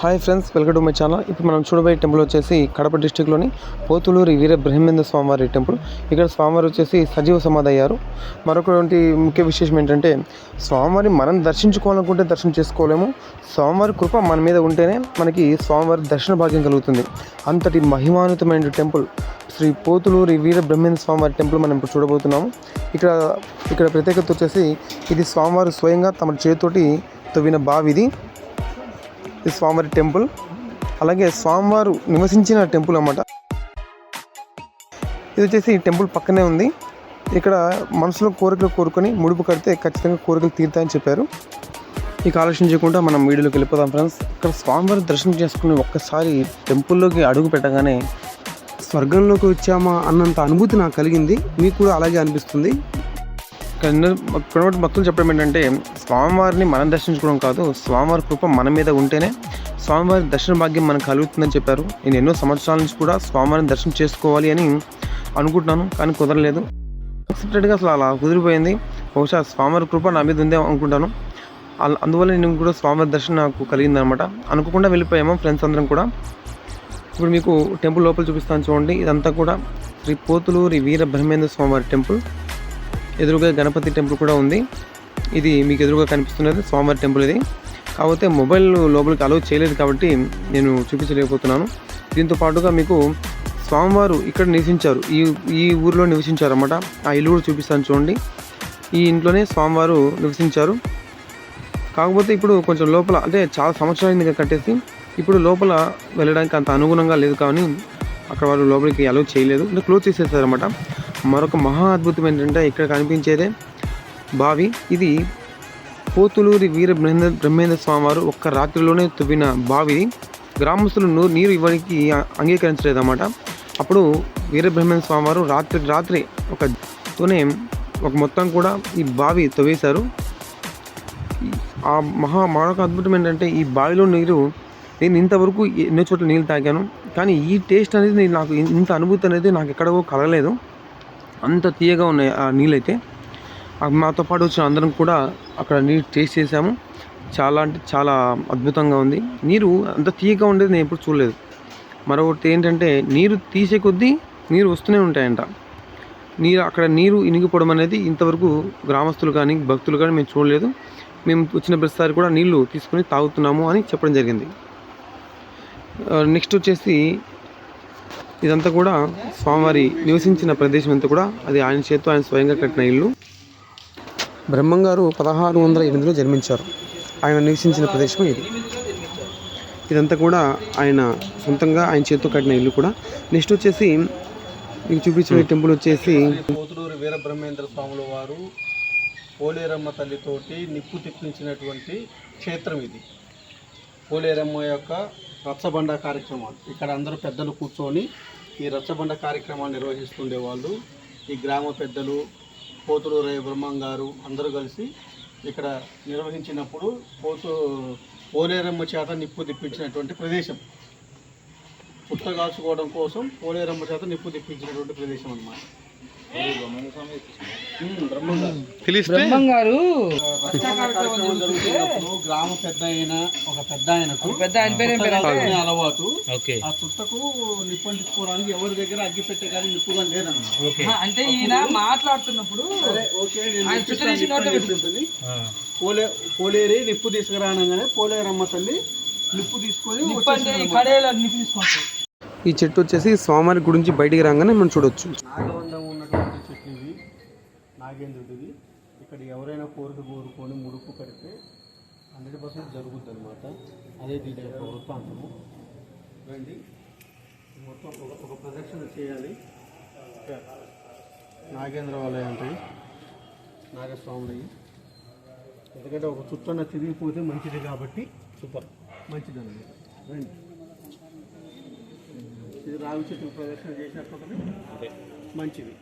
Hi friends welcome to my channel. ఇప్పుడు మనం చూడబోయే టెంపుల్ వచ్చేసి కడప డిస్టిక్లోని పోతులూరి వీర బ్రహ్మేంద్ర స్వామివారి టెంపుల్. ఇక్కడ స్వామివారు వచ్చేసి సజీవ సమాధి అయ్యారు. మరొకటి ముఖ్య విశేషం ఏంటంటే స్వామివారి మనం దర్శించుకోవాలనుకుంటే దర్శనం చేసుకోలేము. స్వామివారి కృప మన మీద ఉంటేనే మనకి స్వామివారి దర్శన భాగ్యం కలుగుతుంది. అంతటి మహిమానుతమైన టెంపుల్ శ్రీ పోతులూరి వీర బ్రహ్మేంద్ర స్వామివారి టెంపుల్ మనం ఇప్పుడు చూడబోతున్నాము. ఇక్కడ ఇక్కడ ప్రత్యేకత వచ్చేసి ఇది స్వామివారు స్వయంగా తమ చేతితోటి తవ్విన బావి ఇది ఇది స్వామివారి టెంపుల్. అలాగే స్వామివారు నివసించిన టెంపుల్ అన్నమాట. ఇది వచ్చేసి టెంపుల్ పక్కనే ఉంది. ఇక్కడ మనసులో కోరికలు కోరుకొని ముడుపు కడితే ఖచ్చితంగా కోరికలు తీరుతాయని చెప్పారు. ఇక ఆలోచించకుండా మనం వీడియోలోకి వెళ్ళిపోదాం ఫ్రెండ్స్. ఇక్కడ స్వామివారి దర్శనం చేసుకుని ఒక్కసారి టెంపుల్లోకి అడుగు పెట్టగానే స్వర్గంలోకి వచ్చామా అన్నంత అనుభూతి నాకు కలిగింది. మీకు కూడా అలాగే అనిపిస్తుంది. ఇక్కడ భక్తులు చెప్పడం ఏంటంటే స్వామివారిని మనం దర్శించుకోవడం కాదు స్వామివారి కృప మన మీద ఉంటేనే స్వామివారి దర్శన భాగ్యం మనకు కలుగుతుందని చెప్పారు. నేను ఎన్నో సంవత్సరాల నుంచి కూడా స్వామివారిని దర్శనం చేసుకోవాలి అని అనుకుంటున్నాను కానీ కుదరలేదు. ఎక్సెప్టెడ్గా అసలు అలా కుదిరిపోయింది. బహుశా స్వామివారి కృప నా మీద ఉందే అనుకుంటాను. అందువల్ల నేను కూడా స్వామివారి దర్శనం నాకు కలిగిందనమాట. అనుకోకుండా వెళ్ళిపోయాము ఫ్రెండ్స్ అందరం కూడా. ఇప్పుడు మీకు టెంపుల్ లోపల చూపిస్తాను చూడండి. ఇదంతా కూడా శ్రీ పోతులూరి వీర బ్రహ్మేంద్ర స్వామివారి టెంపుల్. ఎదురుగా గణపతి టెంపుల్ కూడా ఉంది. ఇది మీకు ఎదురుగా కనిపిస్తున్నది స్వామివారి టెంపుల్ ఇది. కాకపోతే మొబైల్ లోపలికి అలౌ చేయలేదు కాబట్టి నేను చూపించలేకపోతున్నాను. దీంతో పాటుగా మీకు స్వామివారు ఇక్కడ నివసించారు. ఈ ఈ ఊరిలో నివసించారు అన్నమాట ఆ ఇల్లు కూడా చూపిస్తాను చూడండి. ఈ ఇంట్లోనే స్వామివారు నివసించారు. కాకపోతే ఇప్పుడు కొంచెం లోపల అంటే చాలా సంవత్సరాలు కట్టేసి ఇప్పుడు లోపల వెళ్ళడానికి అంత అనుగుణంగా లేదు కానీ అక్కడ వాళ్ళు లోపలికి అలౌ చేయలేదు. అంటే క్లోజ్ చేసేసారన్నమాట. మరొక మహా అద్భుతం ఏంటంటే ఇక్కడ కనిపించేదే బావి. ఇది పోతులూరి వీర బ్రహ్మేంద్ర బ్రహ్మేంద్ర స్వామి వారు ఒక్క రాత్రిలోనే తవ్విన బావి. గ్రామస్తులు నూ- నీరు ఇవ్వడానికి అంగీకరించలేదన్నమాట. అప్పుడు వీర బ్రహ్మేంద్ర స్వామి వారు రాత్రి రాత్రి ఒక తోనే ఒక మొత్తం కూడా ఈ బావి తవ్వేశారు. ఆ మహా మరొక అద్భుతం ఏంటంటే ఈ బావిలో నీరు నేను ఇంతవరకు ఎన్నో చోట్ల నీళ్ళు తాగాను. కానీ ఈ టేస్ట్ అనేది నాకు ఇంత అనుభూతి అనేది నాకు ఎక్కడో కలగలేదు. అంత తీయగా ఉన్నాయి ఆ నీళ్ళైతే. మాతో పాటు వచ్చిన అందరం కూడా అక్కడ నీరు టేస్ట్ చేసాము. చాలా అంటే చాలా అద్భుతంగా ఉంది. నీరు అంత తీయగా ఉండేది నేను ఎప్పుడు చూడలేదు. మరొకటి ఏంటంటే నీరు తీసే కొద్దీ నీరు వస్తూనే ఉంటాయంట. నీరు అక్కడ నీరు ఇనిగిపోవడం అనేది ఇంతవరకు గ్రామస్తులు కానీ భక్తులు కానీ మేము చూడలేదు. మేము వచ్చిన ప్రతిసారి కూడా నీళ్ళు తీసుకొని తాగుతున్నాము అని చెప్పడం జరిగింది. నెక్స్ట్ వచ్చేసి ఇదంతా కూడా స్వామివారి నివసించిన ప్రదేశం అంతా కూడా అది ఆయన చేతితో ఆయన స్వయంగా కట్టిన ఇల్లు. బ్రహ్మంగారు పదహారు వందల ఎనిమిదిలో జన్మించారు. ఆయన నివసించిన ప్రదేశం ఇది. ఇదంతా కూడా ఆయన సొంతంగా ఆయన చేతితో కట్టిన ఇల్లు కూడా. నెక్స్ట్ వచ్చేసి మీకు చూపించిన టెంపుల్ వచ్చేసి పోతులూరు వీరబ్రహ్మేంద్ర స్వాముల వారు పోలేరమ్మ తల్లితోటి నిప్పు తెప్పించినటువంటి క్షేత్రం ఇది. పోలేరమ్మ యొక్క రచ్చబండ కార్యక్రమాలు ఇక్కడ అందరూ పెద్దలు కూర్చొని ఈ రచ్చబండ కార్యక్రమాన్ని నిర్వహిస్తుండేవాళ్ళు. ఈ గ్రామ పెద్దలు పోతులూరు బ్రహ్మం గారు అందరూ కలిసి ఇక్కడ నిర్వహించినప్పుడు పోతు పోలేరమ్మ చేత నిప్పు తెప్పించినటువంటి ప్రదేశం. పుట్టగాల్చుకోవడం కోసం పోలేరమ్మ చేత నిప్పు తెప్పించినటువంటి ప్రదేశం అన్నమాట. కార్యక్రమం జరుగుతున్నప్పుడు గ్రామ పెద్ద అయిన ఒక పెద్ద ఆయనకు పెద్ద ఆయన పేరు అలవాటు. ఓకే. ఆ చుట్టకు నిప్పు అంటించుకోవడానికి ఎవరి దగ్గర అగ్గి పెట్టే కానీ నిప్పుగా లేదన్నమాట. ఆ, అంటే ఈయన మాట్లాడుతున్నప్పుడు నిప్పు నిప్పు పోలే పోలేరి నిప్పు తీసుకురానగానే పోలేరమ్మ తల్లి నిప్పు తీసుకొని నిప్పు అంటే ఈ కడేలో నిప్పు తీసుకుంటారు ఈ చెట్టు వచ్చేసి స్వామివారి గురించి బయటికి రాగానే మనం చూడొచ్చు నాగబంధం ఉన్నటువంటి చెట్టు ఇది నాగేంద్రుడిది ఇక్కడ ఎవరైనా కోరిక కోరుకొని ముడుపు కడితే హండ్రెడ్ పర్సెంట్ జరుగుద్ది అనమాట అదే దీని యొక్క వృత్తాంతము. రండి. మొత్తం ఒక ఒక ప్రదక్షిణ చేయాలి. నాగేంద్ర వాళ్ళ అంటే నాగస్వాములయ్యి ఎందుకంటే ఒక చుట్టన్న తిరిగిపోతే మంచిది కాబట్టి సూపర్. మంచిది అనమాట రండి. ఇది రావి చెట్టు ప్రదక్షిణ చేసినప్పుడు మంచిది.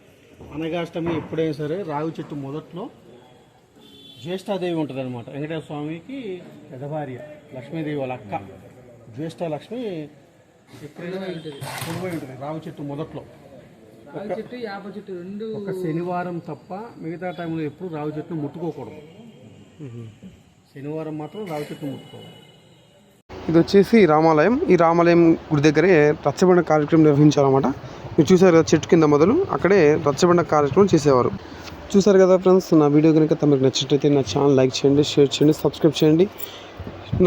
అనగాష్టమి ఎప్పుడైనా సరే రావి చెట్టు మొదట్లో జ్యేష్ఠాదేవి ఉంటుంది అనమాట వెంకటేశ్వర స్వామికి పెదభార్య లక్ష్మీదేవి వాళ్ళ అక్క. జ్యేష్ఠ లక్ష్మి ఎప్పుడైనా ఉంటుంది. రావి చెట్టు మొదట్లో. రావి చెట్టు యాప చెట్టు రెండు ఒక శనివారం తప్ప మిగతా టైంలో ఎప్పుడు రావి చెట్టును ముట్టుకోకూడదు. శనివారం మాత్రం రావి చెట్టు ముట్టుకోవాలి ఇది వచ్చేసి రామాలయం. ఈ రామాలయం గుడి దగ్గరే రచ్చబండ కార్యక్రమం నిర్వహించారన్నమాట. మీరు చూసారు కదా చెట్టు కింద మొదలు. అక్కడే రచ్చబండ కార్యక్రమం చేసేవారు. చూసారు కదా ఫ్రెండ్స్ నా వీడియో కనుక తమకు నచ్చినట్టయితే నా ఛానల్ లైక్ చేయండి షేర్ చేయండి సబ్స్క్రైబ్ చేయండి.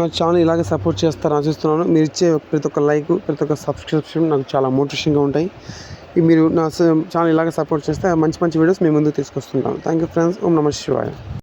నా ఛానల్ ఇలాగే సపోర్ట్ చేస్తారని ఆశిస్తున్నాను మీరు ఇచ్చే ప్రతి ఒక్క లైక్ ప్రతి ఒక్క సబ్స్క్రిప్షన్ నాకు చాలా మోటివేషన్గా ఉంటాయి. మీరు నా ఛానల్ ఇలాగే సపోర్ట్ చేస్తే మంచి మంచి వీడియోస్ మీ ముందుకు తీసుకొస్తుంటాను. Thank you friends. ఓం నమ శివాయ.